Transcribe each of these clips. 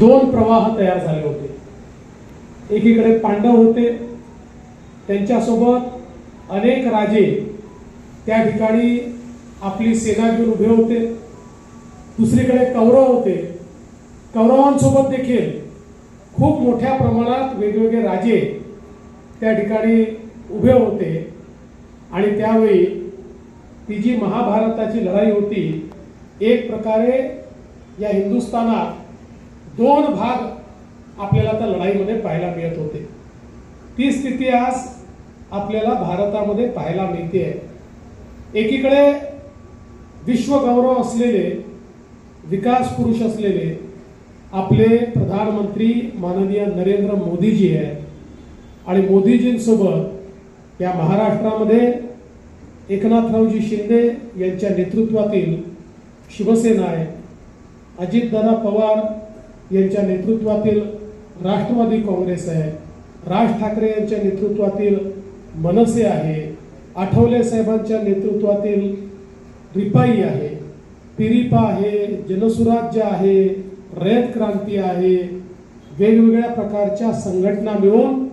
दोन प्रवाह तयार झाले होते. एकीकडे पांडव होते त्यांच्यासोबत अनेक राजे त्या ठिकाणी आपली सेना घेऊन उभे होते. दुसरीकडे कौरव होते. कौरवांसोबत देखील खूप मोठ्या प्रमाणात वेगवेगळे राजे त्या ठिकाणी उभे होते. आणि त्यावेळी ती जी महाभारताची लढाई होती एक प्रकारे या हिंदुस्थानात दोन भाग आपल्याला त्या लढाईमध्ये पाहायला मिळत होते. ती स्थिती आज आपल्याला भारतामध्ये पाहायला मिळते आहे. एकीकडे विश्वगौरव असलेले विकास पुरुष असलेले आपले प्रधानमंत्री माननीय नरेंद्र मोदीजी आहेत. आणि मोदीजींसोबत या महाराष्ट्रामध्ये एकनाथरावजी शिंदे यांच्या नेतृत्वातील शिवसेना आहे. अजितदादा पवार यांच्या नेतृत्वातील राष्ट्रवादी काँग्रेस आहे. राज ठाकरे यांच्या नेतृत्वातील मनसे आहे. आठवले साहेबांच्या नेतृत्वातील रिपाई आहे. पिरिपा आहे जनसुराज्य आहे रयत क्रांती आहे. वेगवेगळ्या प्रकारच्या संघटना मिळून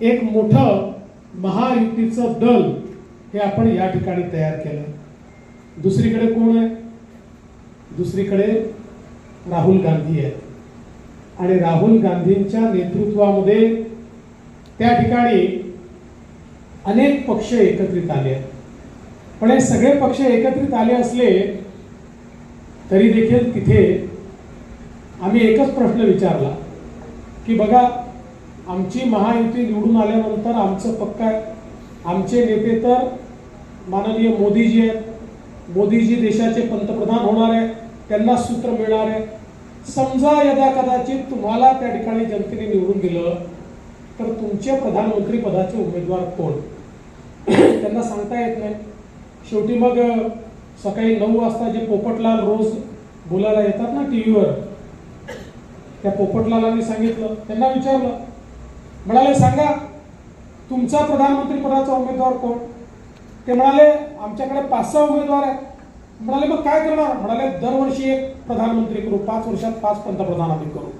एक मोठं महायुतीचं दल हे आपण या ठिकाणी तयार केलं. दुसरीकडे कोण आहे? दुसरीकडे राहुल गांधी आहेत. आणि राहुल गांधींच्या नेतृत्वामध्ये त्या ठिकाणी अनेक पक्ष एकत्रित आले आहेत. पण हे सगळे पक्ष एकत्रित आले असले तरी देखील तिथे आम्ही एकच प्रश्न विचारला की बघा आमची महायुती निवडून आल्यानंतर आमचं पक्क आहे. आमचे नेते तर माननीय मोदीजी आहेत. मोदीजी देशाचे पंतप्रधान होणार आहे त्यांना सूत्र मिळणार आहे. समजा यदा कदाचित तुम्हाला त्या ठिकाणी जनतेने निवडून दिलं तर तुमचे प्रधानमंत्री पदाचे उमेदवार कोण? त्यांना सांगता येत नाही. शेवटी मग सकाळी नऊ वाजता जे पोपटलाल रोज बोलायला येतात ना टी व्हीवर त्या पोपटलालांनी सांगितलं त्यांना विचारलं म्हणाले सांगा तुमचा प्रधानमंत्री पदाचा उमेदवार कोण? ते म्हणाले आमच्याकडे पाच सहा उमेदवार आहेत. म्हणाले मग काय करणार? म्हणाले दरवर्षी एक प्रधानमंत्री करू पाच वर्षात पाच पंतप्रधान आम्ही करू.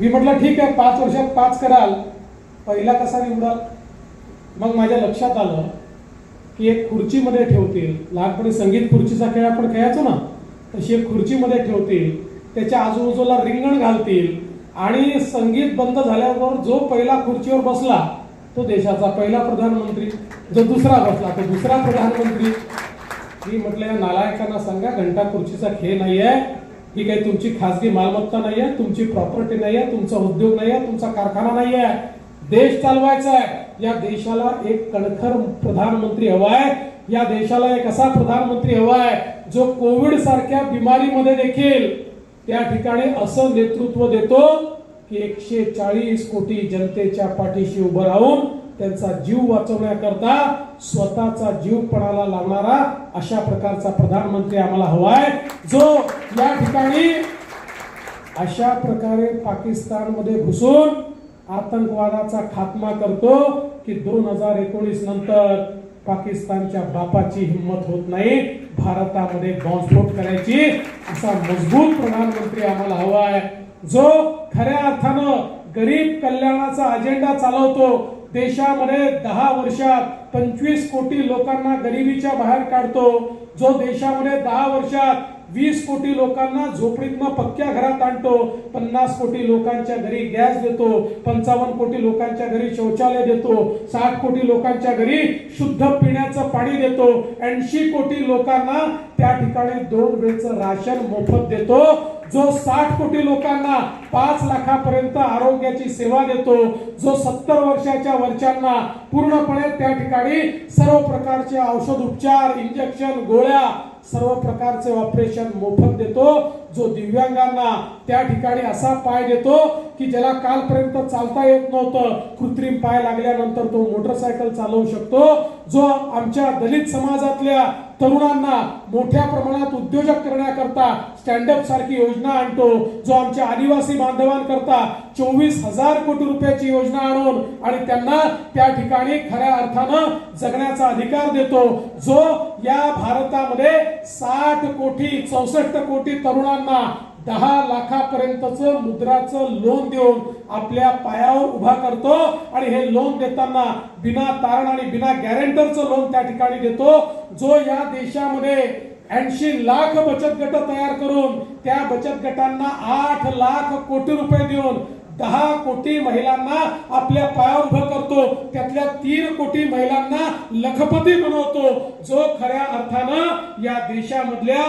मी म्हटलं ठीक आहे पाच वर्षात पाच कराल. पहिला कसा निवडाल? मग माझ्या लक्षात आलं की एक खुर्चीमध्ये ठेवतील. लहानपणी संगीत खुर्चीचा खेळ आपण खेळायचो ना तशी एक खुर्चीमध्ये ठेवतील. त्याच्या आजूबाजूला रिंगण घालतील. आणि संगीत बंद झाल्यावर जो पहिला खुर्चीवर बसला तो देशाचा पहिला प्रधानमंत्री. जो दुसरा बसला तो दुसरा प्रधानमंत्री. मी म्हटलं या नालायकांना सांगा घंटा खुर्चीचा खेळ नाही आहे ही काही तुमची खासगी मालमत्ता नाही आहे तुमची प्रॉपर्टी नाही आहे तुमचा उद्योग नाही आहे तुमचा कारखाना नाही आहे देश चालवायचा आहे या देशाला एक कणखर प्रधानमंत्री हवा आहे या देशाला एक असा प्रधानमंत्री हवा आहे जो कोविड सारख्या बिमारीमध्ये देखील त्या ठिकाणी असं नेतृत्व देतो की एकशे चाळीस कोटी जनतेच्या पाठीशी उभं राहून त्यांचा जीव वाचवण्याकरता स्वतःचा जीव पणाला लावणारा अशा प्रकारचा प्रधानमंत्री आम्हाला हवाय जो या ठिकाणी अशा प्रकारे पाकिस्तानमध्ये घुसून आतंकवादाचा खात्मा करतो की दोन हजार एकोणीस नंतर पाकिस्तानच्या बापाची हिंमत होत नाही. भारतामध्ये बॉम्बस्फोट करायची असा मजबूत प्रधानमंत्री आम्हाला हवा आहे. जो खऱ्या अर्थानं गरीब कल्याणाचा अजेंडा चालवतो. देशामध्ये दहा वर्षात पंचवीस कोटी लोकांना गरिबीच्या बाहेर काढतो. जो देशामध्ये दहा वर्षात वीस कोटी लोकांना झोपडीतनं पक्क्या घरात आणतो. पन्नास कोटी लोकांच्या घरी गॅस देतो. पंचावन्न कोटी लोकांच्या घरी शौचालय देतो. साठ कोटी लोकांच्या घरी शुद्ध पिण्याचं पाणी देतो. ऐंशी कोटी लोकांना त्या ठिकाणी दोन वेळचं राशन मोफत देतो. जो साठ कोटी लोकांना पाच लाखापर्यंत आरोग्याची सेवा देतो जो सत्तर वर्षाच्या वरच्यांना पूर्णपणे त्या ठिकाणी सर्व प्रकारचे औषध उपचार इंजेक्शन गोळ्या सर्व प्रकारचे ऑपरेशन मोफत देतो जो दिव्यांगांना त्या ठिकाणी असा पाय देतो की ज्याला कालपर्यंत चालता येत नव्हतं कृत्रिम पाय लागल्यानंतर तो मोटरसायकल चालवू शकतो जो आमच्या दलित समाजातल्या तरुणांना मोठ्या प्रमाणात उद्योजक करण्याकरता स्टँडअप सारखी योजना आणतो जो आमच्या आदिवासी बांधवांकरता चोवीस हजार कोटी रुपयाची योजना आणून आणि त्यांना त्या ठिकाणी खऱ्या अर्थानं जगण्याचा अधिकार देतो जो या भारतामध्ये साठ कोटी चौसष्ट कोटी तरुणांना दहा लाखापर्यंतचं मुद्राचं लोन देऊन आपल्या पायावर उभा करतो आणि हे लोन देताना बिना तारण आणि बिना गॅरेंटरचं लोन त्या ठिकाणी देतो. जो या देशामध्ये ऐंशी लाख बचत गट तयार करून त्या बचत गटांना आठ लाख कोटी रुपये देऊन दहा कोटी महिलांना आपल्या पायावर उभं करतो. त्यातल्या तीन कोटी महिलांना लखपती बनवतो. जो खऱ्या अर्थानं या देशामधल्या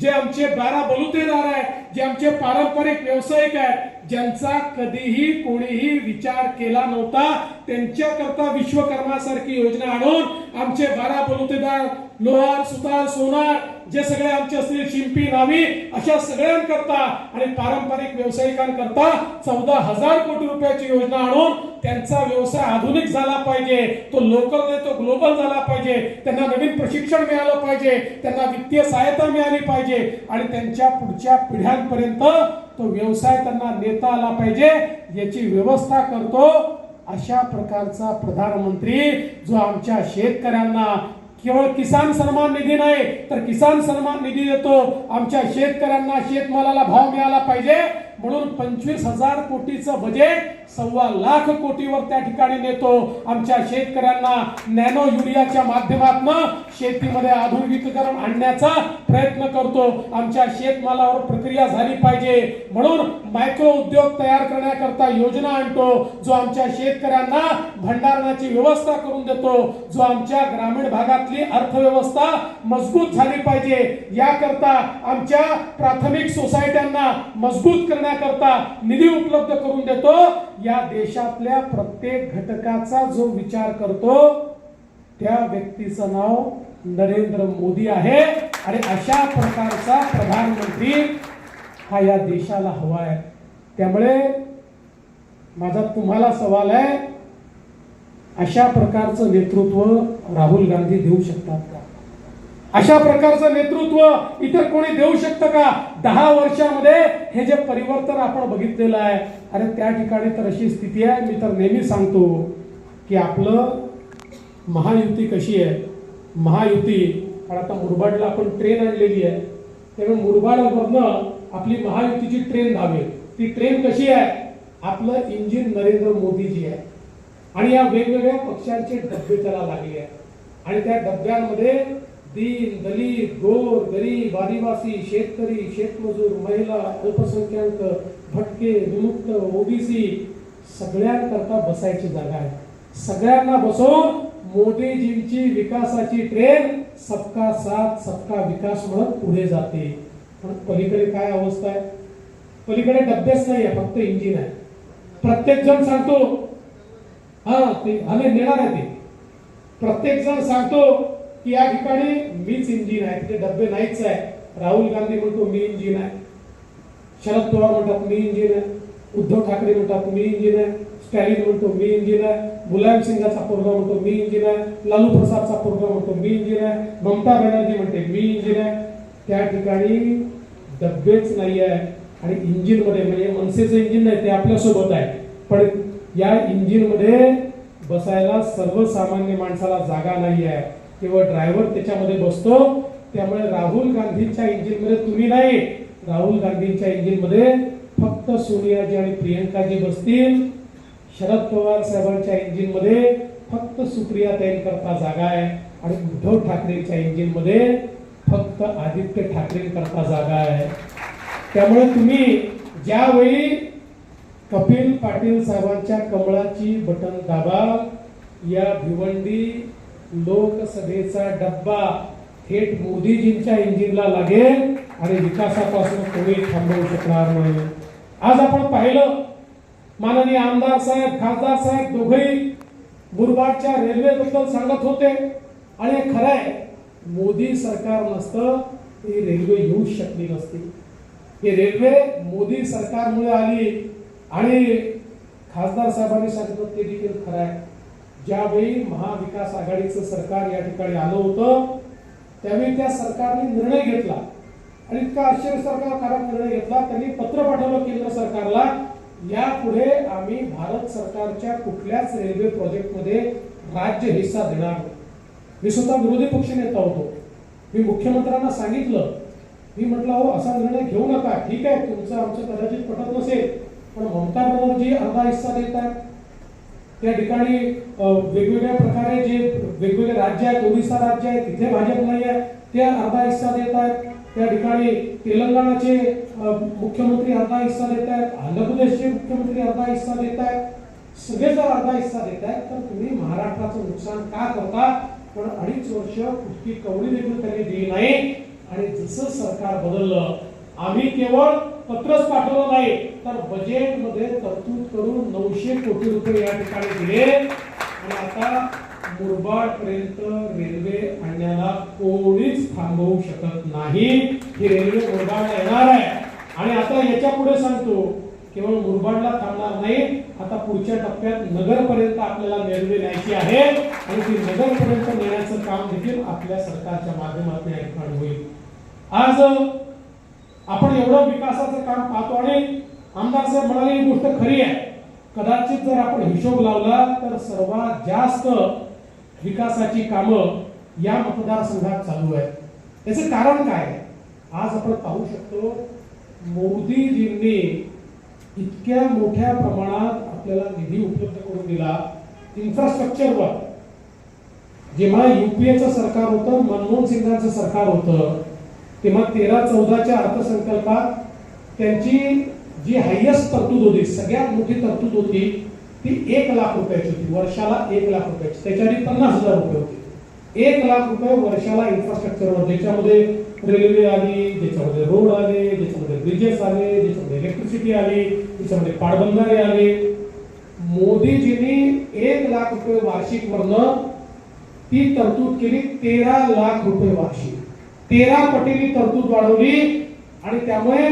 जे आमचे बारा बलुतेदार आहेत जे आमचे पारंपरिक व्यावसायिक आहेत ज्यांचा कधीही कोणीही विचार केला नव्हता त्यांच्याकरता विश्वकर्मासारखी योजना आणून आमचे बारा बलुतेदार लोहार सुतार सोनार जे सगळे आमचे असतील शिंपी नावी अशा सगळ्यांकरता आणि पारंपरिक व्यावसायिकांकरता चौदा हजार कोटी रुपयाची योजना आणून त्यांचा व्यवसाय आधुनिक झाला पाहिजे तो लोकल नाही तो ग्लोबल झाला पाहिजे त्यांना नवीन प्रशिक्षण मिळालं पाहिजे त्यांना वित्तीय सहायता मिळाली पाहिजे आणि त्यांच्या पुढच्या पिढ्यांपर्यंत तो व्यवसाय त्यांना नेता आला पाहिजे याची व्यवस्था करतो अशा प्रकारचा प्रधानमंत्री जो आमच्या शेतकऱ्यांना केवळ किसान सन्मान निधी नाही तर किसान सन्मान निधी देतो. आमच्या शेतकऱ्यांना शेतमालाला भाव मिळाला पाहिजे म्हणून पंचवीस हजार कोटीचं बजेट सव्वा लाख कोटीवर त्या ठिकाणी नेतो. आमच्या शेतकऱ्यांना नॅनो युरियाच्या माध्यमातून शेतीमध्ये आधुनिकीकरण आणण्याचा प्रयत्न करतो. आमच्या शेतमालावर प्रक्रिया झाली पाहिजे. म्हणून मायक्रो उद्योग तयार करण्याकरता योजना आणतो. जो आमच्या शेतकऱ्यांना भंडारणाची व्यवस्था करून देतो. जो आमच्या ग्रामीण भागातली अर्थव्यवस्था मजबूत झाली पाहिजे. याकरता आमच्या प्राथमिक सोसायट्यांना मजबूत करण्याकरता निधी उपलब्ध करून देतो. या देशातल्या प्रत्येक घटकाचा जो विचार करतो त्या व्यक्तीचं नाव नरेंद्र मोदी आहे. आणि अशा प्रकारचा प्रधानमंत्री हा या देशाला हवा आहे. त्यामुळे माझा तुम्हाला सवाल आहे अशा प्रकारचं नेतृत्व राहुल गांधी देऊ शकतात का? अशा प्रकारचं नेतृत्व इतर कोणी देऊ शकतं का? दहा वर्षामध्ये हे जे परिवर्तन आपण बघितलेलं आहे अरे त्या ठिकाणी तर अशी स्थिती आहे. मी तर नेहमी सांगतो की आपलं महायुती कशी आहे? महायुती पण आता मुरबाडला आपण ट्रेन आणलेली आहे. त्यामुळे मुरबाडवरनं आपली महायुतीची ट्रेन धावेल. ती ट्रेन कशी आहे? आपलं इंजिन नरेंद्र मोदीजी आहे. आणि या वेगवेगळ्या पक्षांचे डब्बे त्याला लागले आहेत. आणि त्या डब्यांमध्ये दीन दलित गोर गरीब आदिवासी शेतकरी शेतमजूर महिला अल्पसंख्याक भटके विमुक्त ओबीसी सगळ्यांकरता बसायची जागा आहे. सगळ्यांना बसवून मोदीजींची विकासाची ट्रेन सबका साथ सबका विकास म्हणत पुढे जाते. पण पलीकडे काय अवस्था आहे? पलीकडे डब्बेच नाही आहे फक्त इंजिन आहे. प्रत्येक जण सांगतो हा ते आम्ही नेणार आहे ते. प्रत्येक जण सांगतो की या ठिकाणी मीच इंजिन आहे तिथे डब्बे नाहीच आहे. राहुल गांधी म्हणतो मी इंजिन आहे. शरद पवार म्हणतात मी इंजिन आहे. उद्धव ठाकरे म्हणतात मी इंजिन आहे. स्टॅलिन म्हणतो मी इंजिन आहे. मुलायम सिंगाचा पोरगा म्हणतो मी इंजिन आहे. लालू प्रसादचा पोरगा म्हणतो मी इंजिन आहे. ममता बॅनर्जी म्हणते मी इंजिन आहे. त्या ठिकाणी डब्बेच नाही आहे आणि इंजिनमध्ये म्हणजे मनसेचं इंजिन नाही ते आपल्यासोबत आहे. पण या इंजिनमध्ये बसायला सर्वसामान्य माणसाला जागा नाही आहे किंवा ड्रायव्हर त्याच्यामध्ये बसतो. त्यामुळे राहुल गांधींच्या इंजिनमध्ये तुम्ही नाही. राहुल गांधींच्या इंजिनमध्ये फक्त सोनियाजी आणि प्रियंकाजी बसतील. शरद पवार साहेबांच्या इंजिनमध्ये फक्त सुप्रिया करता जागा आहे. आणि उद्धव ठाकरेंच्या इंजिनमध्ये फक्त आदित्य ठाकरेंकरता जागा आहे. त्यामुळे तुम्ही ज्यावेळी कपिल पाटील साहेबांच्या कमळाची बटन दाबा या भिवंडी लोकसभेचा डब्बा थेट मोदीजींच्या इंजिनला लागेल आणि विकासापासून कोणी थांबवू शकणार नाही. आज आपण पाहिलं माननीय आमदार साहेब खासदार साहेब दोघेही मुरबाडच्या रेल्वेबद्दल सांगत होते. आणि खरं आहे मोदी सरकार नसतं ही रेल्वे येऊ शकली नसती. ही रेल्वे मोदी सरकारमुळे आली आणि खासदार साहेबांनी सांगितलं ते देखील खरं आहे. ज्यावेळी महाविकास आघाडीचं सरकार या ठिकाणी आलं होतं त्यावेळी त्या सरकारने निर्णय घेतला. आणि इतका आश्चर्यसारखा निर्णय घेतला त्यांनी पत्र पाठवलं केंद्र सरकारला यापुढे आम्ही भारत सरकारच्या कुठल्याच रेल्वे प्रोजेक्टमध्ये राज्य हिस्सा देणार नाही. मी स्वतः विरोधी पक्ष नेता होतो. मी मुख्यमंत्र्यांना सांगितलं. मी म्हटलं हो असा निर्णय घेऊ नका. ठीक आहे तुमचं आमचं कदाचित पटत नसेल पण ममता बॅनर्जी अर्धा हिस्सा देत आहेत. त्या ठिकाणी वेगवेगळ्या प्रकारे जे वेगवेगळे राज्य आहेत ओरिसा राज्य आहे तिथे भाजप नाही आहे ते अर्धा हिस्सा देत आहेत. त्या ठिकाणी तेलंगणाचे मुख्यमंत्री अर्धा हिस्सा देत आहेत आंध्र प्रदेशचे मुख्यमंत्री अर्धा हिस्सा देत आहेत. सगळे जर अर्धा हिस्सा देत आहेत तर तुम्ही महाराष्ट्राचं नुकसान का करता? पण अडीच वर्ष कुठली कवडी देखील त्यांनी दिली नाही. आणि जसं सरकार बदललं आम्ही केवळ पत्रच पाठवलं नाही. तर बजेटमध्ये तरतूद करून नऊशे कोटी रुपये या ठिकाणी दिले. आणि आता मुरबाड पर्यंत रेल्वे आणण्याला कोणीच थांबवू शकत नाही. ही रेल्वे मुरबाडला येणार आहे. आणि आता याच्यापुढे सांगतो केवळ मुरबाडला थांबणार नाही. आता पुढच्या टप्प्यात नगरपर्यंत आपल्याला रेल्वे न्यायची आहे. आणि ती नगरपर्यंत नेण्याचं काम देखील आपल्या सरकारच्या माध्यमातून या ठिकाणी होईल. आज आपण एवढं विकासाचं काम पाहतो आणि आमदार साहेब म्हणाले ही गोष्ट खरी आहे. कदाचित जर आपण हिशोब लावला तर सर्वात जास्त विकासाची कामं या मतदारसंघात चालू आहेत. याचं कारण काय आज आपण पाहू शकतो मोदीजींनी इतक्या मोठ्या प्रमाणात आपल्याला निधी उपलब्ध करून दिला इन्फ्रास्ट्रक्चरवर जेव्हा युपीएचं सरकार होतं मनमोहन सिंगांचं सरकार होतं तेव्हा तेरा चौदाच्या अर्थसंकल्पात त्यांची जी हायेस्ट तरतूद होती सगळ्यात मोठी तरतूद होती ती एक लाख रुपयाची होती. वर्षाला एक लाख रुपयाची. त्याच्याआधी पन्नास हजार रुपये होते. एक लाख रुपये वर्षाला इन्फ्रास्ट्रक्चरवर ज्याच्यामध्ये रेल्वे आली ज्याच्यामध्ये रोड आले ज्याच्यामध्ये ब्रिजेस आले ज्याच्यामध्ये इलेक्ट्रिसिटी आली ज्याच्यामध्ये पाटबंधारे आले. मोदीजींनी एक लाख रुपये वार्षिक वरनं ती तरतूद केली तेरा लाख रुपये वार्षिक. तेरा पटीने तरतूद वाढवली आणि त्यामुळे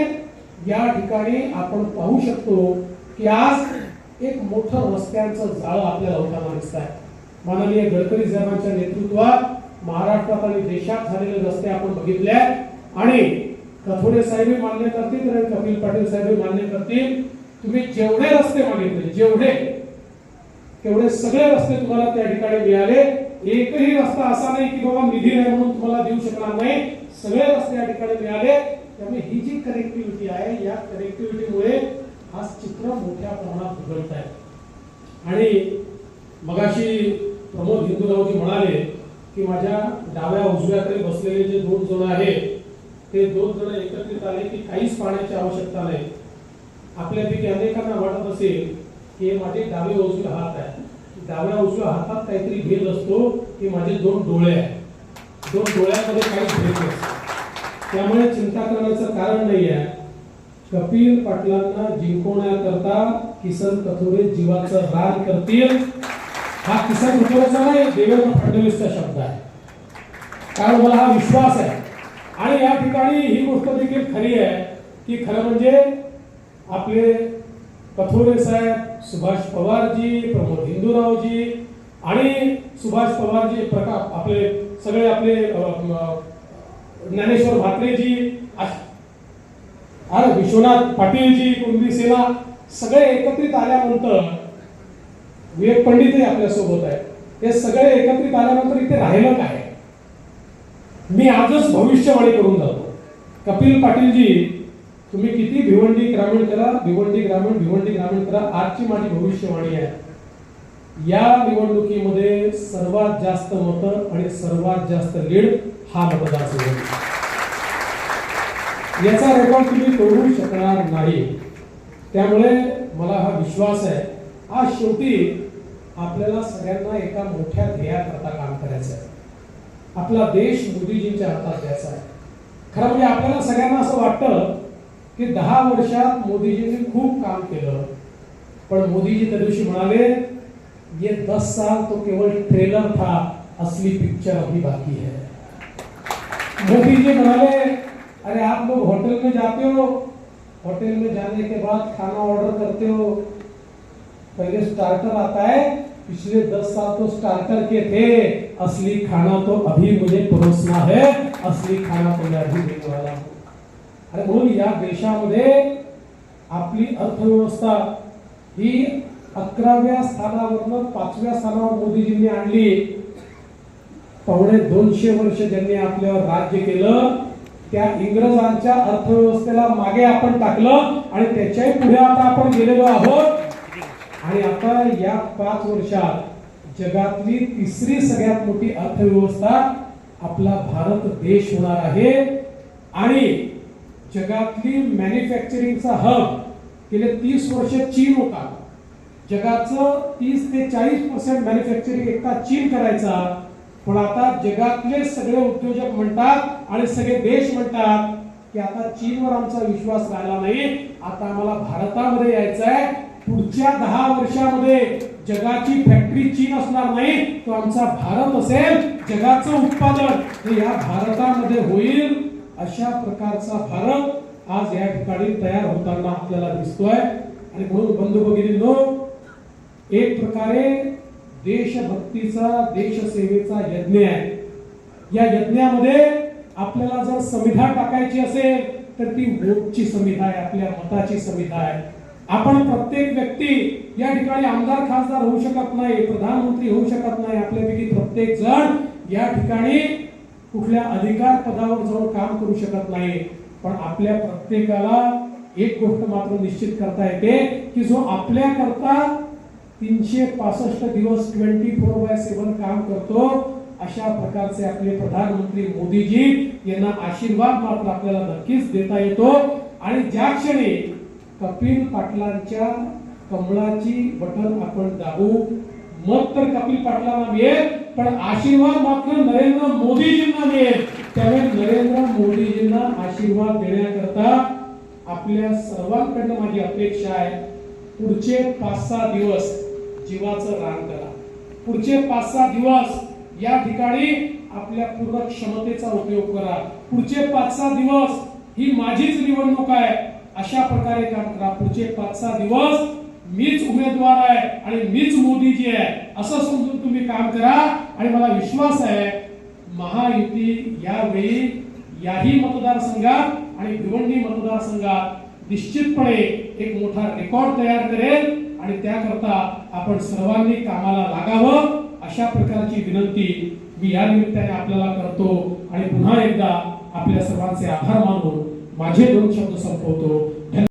या ठिकाणी आपण पाहू शकतो की आज एक मोठं रस्त्यांचं जाळं आपल्याला होताना दिसत आहे माननीय गडकरी साहेबांच्या नेतृत्वात महाराष्ट्रात आणि देशात झालेले रस्ते आपण बघितले आणि कथोडे साहेब मान्य करतील आणि कपिल पाटील साहेब मान्य करतील. तुम्ही जेवढे रस्ते मागितले जेवढे तेवढे सगळे रस्ते तुम्हाला त्या ठिकाणी मिळाले. एकही रस्ता असा नाही की बाबा निधी नाही म्हणून तुम्हाला देऊ शकणार नाही. सगळे रस्ते या ठिकाणी मिळाले. त्यामुळे ही जी कनेक्टिव्हिटी आहे या कनेक्टिव्हिटीमुळे आज चित्र मोठ्या प्रमाणात बदलत आहे आणि मगाशी प्रमोद हिंदूरावजी म्हणाले की माझ्या डाव्या उजव्याकडे बसलेले जे दोन जण आहेत ते दोन जण एकत्रित आले की काहीच पाण्याची आवश्यकता नाही. आपल्यापैकी अनेकांना वाटत असेल की हे माझे डावे उजवे हात आहे डाव्या उजव्या हातात काहीतरी भेद असतो की माझे दोन डोळे आहेत. दोन डोळ्यामध्ये काही भेद नसतो त्यामुळे चिंता करण्याचं कारण नाही आहे कपिल पाटलांना जिंकवण्याकरता किसन कथोरे जीवाचं रान करतील. हा किसन कथोरेचा नाही देवेंद्र फडणवीसचा शब्द आहे. कारण मला हा विश्वास आहे. आणि या ठिकाणी ही गोष्ट देखील खरी आहे की खरं म्हणजे आपले कथोरे साहेब सुभाष पवारजी प्रमोद हिंदूरावजी आणि सुभाष पवारजी प्रकाश आपले सगळे आपले ज्ञानेश्वर भाकरेजी अरे विश्वनाथ पाटीलजी कुंभी सेना सगळे एकत्रित आल्यानंतर विवेक पंडितही आपल्यासोबत आहे हे सगळे एकत्रित आल्यानंतर इथे राहिलं काय? मी आजच भविष्यवाणी करून जातो. कपिल पाटीलजी तुम्ही किती भिवंडी ग्रामीण करा भिवंडी ग्रामीण भिवंडी ग्रामीण करा आजची माझी भविष्यवाणी आहे. या निवडणुकीमध्ये सर्वात जास्त मतं आणि सर्वात जास्त लीड हा मतदारसंघ. याचा रेकॉर्ड तुम्ही तोडू शकणार नाही. त्यामुळे मला हा विश्वास आहे आज शेवटी आपल्याला सगळ्यांना एका मोठ्या ध्येयाकरता काम करायचं आहे. आपला देश मोदीजींच्या हातात द्यायचा आहे. खरं म्हणजे आपल्याला सगळ्यांना असं वाटतं की दहा वर्षात मोदीजींनी खूप काम केलं. पण मोदीजी त्या दिवशी ये दस साल तो केवल ट्रेलर था, असली पिक्चर अभी बाकी है. मोदी जी म्हणाले, अरे आप लोग होटल में जाते हो होटल में जाने के बाद खाना ऑर्डर करते हो. पहले स्टार्टर आता है, पिछले दस साल तो स्टार्टर के थे, असली खाना तो अभी मुझे परोसना है, असली खाना तो मैं अभी देने वाला हूँ. अरे म्हणून या देशामध्ये आपली अर्थव्यवस्था ही अकराव्या स्थानावरनं पाचव्या स्थानावर मोदीजींनी आणली. पावणे दोनशे वर्ष ज्यांनी आपल्यावर राज्य केलं त्या इंग्रजांच्या अर्थव्यवस्थेला मागे आपण टाकलं आणि त्याच्याही पुढे आता आपण गेलेलो आहोत. आणि आता या पाच वर्षात जगातली तिसरी सगळ्यात मोठी अर्थव्यवस्था आपला भारत देश होणार आहे. आणि जगातली मॅन्युफॅक्चरिंगचा हब गेले तीस वर्ष चीन होता. जगाचं तीस ते चाळीस पर्सेंट मॅन्युफॅक्चरिंग एकटा चीन करायचा. पण आता जगातले सगळे उद्योजक म्हणतात आणि सगळे देश म्हणतात की आता चीनवर आमचा विश्वास राहिला नाही. आता आम्हाला भारतामध्ये यायचं आहे पुढच्या दहा वर्षामध्ये जगाची फॅक्टरी चीन असणार नाही तो आमचा भारत असेल. जगाचं उत्पादन हे या भारतामध्ये होईल. अशा प्रकारचा भारत आज या ठिकाणी तयार होताना आपल्याला दिसतोय. आणि म्हणून बंधू भगिनींनो एक प्रकारे देशभक्तीचा देशसेवेचा यज्ञ आहे. या यज्ञामध्ये आपल्याला जर संविधा टाकायची असेल तर ती वोटची संविधा आहे आपल्या मताची संविधा आहे. आपण प्रत्येक व्यक्ती या ठिकाणी आमदार खासदार होऊ शकत नाही प्रधानमंत्री होऊ शकत नाही. आपल्यापैकी प्रत्येक जण या ठिकाणी कुठल्या अधिकार पदावर जाऊन काम करू शकत नाही. पण आपल्या प्रत्येकाला एक गोष्ट मात्र निश्चित करता येते की जो आपल्याकरता तीनशे पासष्ट दिवस ट्वेंटी फोर बाय सेवन काम करतो अशा प्रकारचे आपले प्रधानमंत्री मोदीजी यांना आशीर्वाद मात्र आपल्याला नक्कीच देता येतो. आणि ज्या क्षणी कपिल पाटलांच्या कमळाची बटन आपण दाबू मग तर कपिल पाटलांना मिळेल. पण आशीर्वाद मात्र नरेंद्र मोदीजींना देत त्यामुळे नरेंद्र मोदीजींना आशीर्वाद देण्याकरता आपल्या सर्वांकडनं माझी अपेक्षा आहे पुढचे पाच सहा दिवस जीवाचं रान करा. पुढचे पाच सहा दिवस या ठिकाणी आपल्या पूर्ण क्षमतेचा उपयोग करा. पुढचे पाच सहा दिवस ही माझीच निवडणूक आहे अशा प्रकारे काम करा. पुढचे पाच सहा दिवस मीच उमेदवार आहे आणि मीच मोदीजी आहे. असं समजून तुम्ही काम करा. आणि मला विश्वास आहे महायुती यावेळी याही मतदारसंघात आणि भिवंडी मतदारसंघात निश्चितपणे एक मोठा रेकॉर्ड तयार करेल. आणि त्याकरता आपण सर्वांनी कामाला लागावं. अशा प्रकारची विनंती मी या निमित्ताने आपल्याला करतो. आणि पुन्हा एकदा आपल्या सर्वांचे आभार मानून माझे दोन शब्द संपवतो.